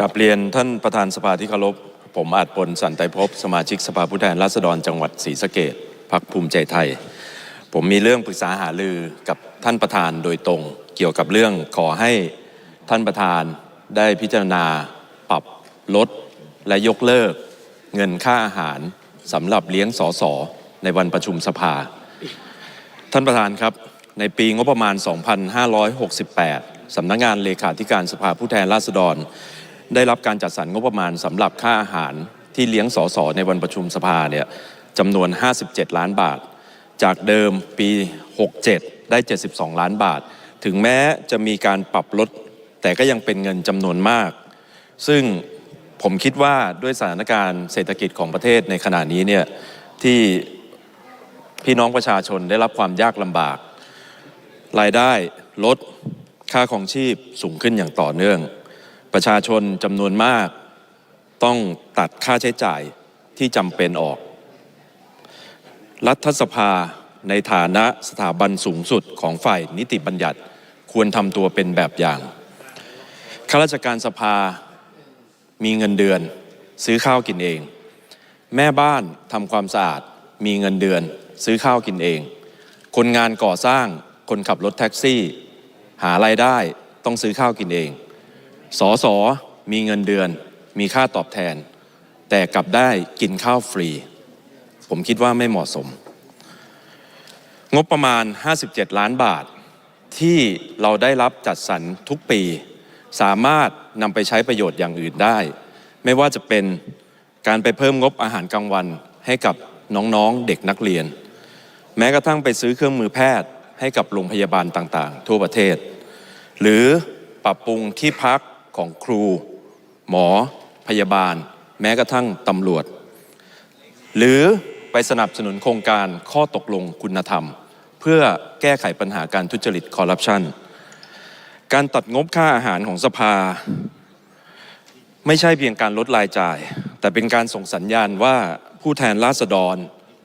กับเรียนท่านประธานสภาที่เคารพ ผมอาจปนสันตรภพสมาชิกสภาผู้แทนราษฎรจังหวัดศรีสะเกดพักภูมิใจไทย ผมมีเรื่องปรึกษาหารือกับท่านประธานโดยตรง เกี่ยวกับเรื่องขอให้ท่านประธานได้พิจารณาปรับลดและยกเลิก เงินค่าอาหารสำหรับเลี้ยงสสในวันประชุมสภา ท่านประธานครับในปีงบประมาณ 2568 สำนักงานเลขาธิการสภาผู้แทนราษฎร ได้รับการจัดสรรงบประมาณสำหรับค่าอาหารที่เลี้ยงสสในวันประชุมสภาเนี่ยจำนวน 57 ล้านบาท จากเดิมปี 67 ได้ 72 ล้านบาท ถึงแม้จะมีการปรับลด แต่ก็ยังเป็นเงินจำนวนมาก ซึ่งผมคิดว่าด้วยสถานการณ์เศรษฐกิจของประเทศในขณะนี้เนี่ยที่พี่น้องประชาชนได้รับความยากลำบาก รายได้ลดค่าของชีพสูงขึ้นอย่างต่อเนื่อง ประชาชนจำนวนมาก ต้องตัดค่าใช้จ่ายที่จำเป็นออก รัฐสภาในฐานะสถาบันสูงสุดของฝ่ายนิติบัญญัติควรทำตัวเป็นแบบอย่างข้าราชการสภามีเงินเดือน ซื้อข้าวกินเอง แม่บ้านทำความสะอาดมีเงินเดือน ซื้อข้าวกินเอง คนงานก่อสร้างคนขับรถแท็กซี่ หารายได้ต้องซื้อข้าวกินเอง สอสอมีเงินเดือน มีค่าตอบแทน แต่กลับได้กินข้าวฟรี ผมคิดว่าไม่เหมาะสม งบประมาณ 57 ล้านบาท ที่เราได้รับจัดสรรทุกปี สามารถนำไปใช้ประโยชน์อย่างอื่นได้ ไม่ว่าจะเป็นการไปเพิ่มงบอาหารกลางวันให้กับน้องๆเด็กนักเรียน แม้กระทั่งไปซื้อเครื่องมือแพทย์ให้กับโรงพยาบาลต่างๆ ทั่วประเทศ หรือปรับปรุงที่พัก ของครู หมอ พยาบาล แม้กระทั่งตำรวจ หรือไปสนับสนุนโครงการข้อตกลงคุณธรรม เพื่อแก้ไขปัญหาการทุจริตคอร์รัปชันการตัดงบค่าอาหารของสภา ไม่ใช่เพียงการลดรายจ่าย แต่เป็นการส่งสัญญาณว่าผู้แทนราษฎร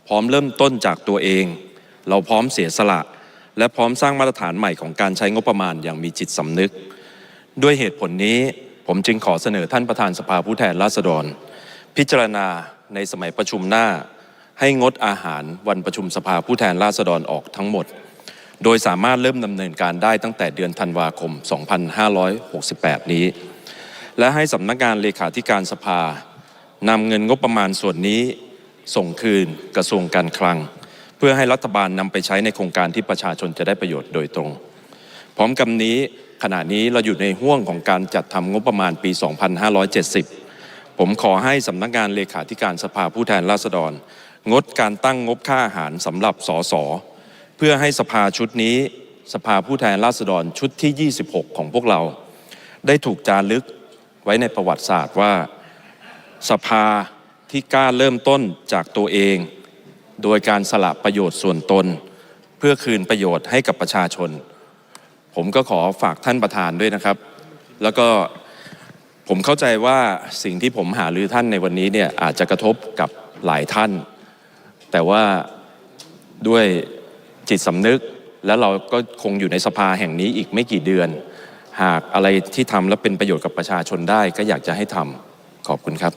พร้อมเริ่มต้นจากตัวเอง เราพร้อมเสียสละ และพร้อมสร้างมาตรฐานใหม่ของการใช้งบประมาณอย่างมีจิตสำนึก ด้วยเหตุผลนี้ผมจึงขอเสนอท่านประธานสภาผู้แทนราษฎร พิจารณาในสมัยประชุมหน้า ให้งดอาหารวันประชุมสภาผู้แทนราษฎรออกทั้งหมด โดยสามารถเริ่มดำเนินการได้ตั้งแต่เดือนธันวาคม 2568 นี้ และให้สำนักงานเลขาธิการสภานำเงินงบประมาณส่วนนี้ส่งคืนกระทรวงการคลัง เพื่อให้รัฐบาลนำไปใช้ในโครงการที่ประชาชนจะได้ประโยชน์โดยตรง พร้อมกันนี้ ขณะนี้เราอยู่ในห่วงของการจัดทำงบประมาณปี 2570 ผมขอให้สำนักงานเลขาธิการสภาผู้แทนราษฎร งดการตั้งงบค่าอาหารสำหรับสสเพื่อให้สภาชุดนี้ สภาผู้แทนราษฎรชุดที่ 26 ของพวกเรา ได้ถูกจารึกไว้ในประวัติศาสตร์ว่า สภาที่กล้าเริ่มต้นจากตัวเอง โดยการสละประโยชน์ส่วนตน เพื่อคืนประโยชน์ให้กับประชาชน ผมก็ขอฝากท่านประธานด้วยนะครับ แล้วก็ผมเข้าใจว่าสิ่งที่ผมหารือท่านในวันนี้เนี่ยอาจจะกระทบกับหลายท่าน แต่ว่าด้วยจิตสำนึกและเราก็คงอยู่ในสภาแห่งนี้อีกไม่กี่เดือน หากอะไรที่ทำแล้วเป็นประโยชน์กับประชาชนได้ ก็อยากจะให้ทำขอบคุณครับ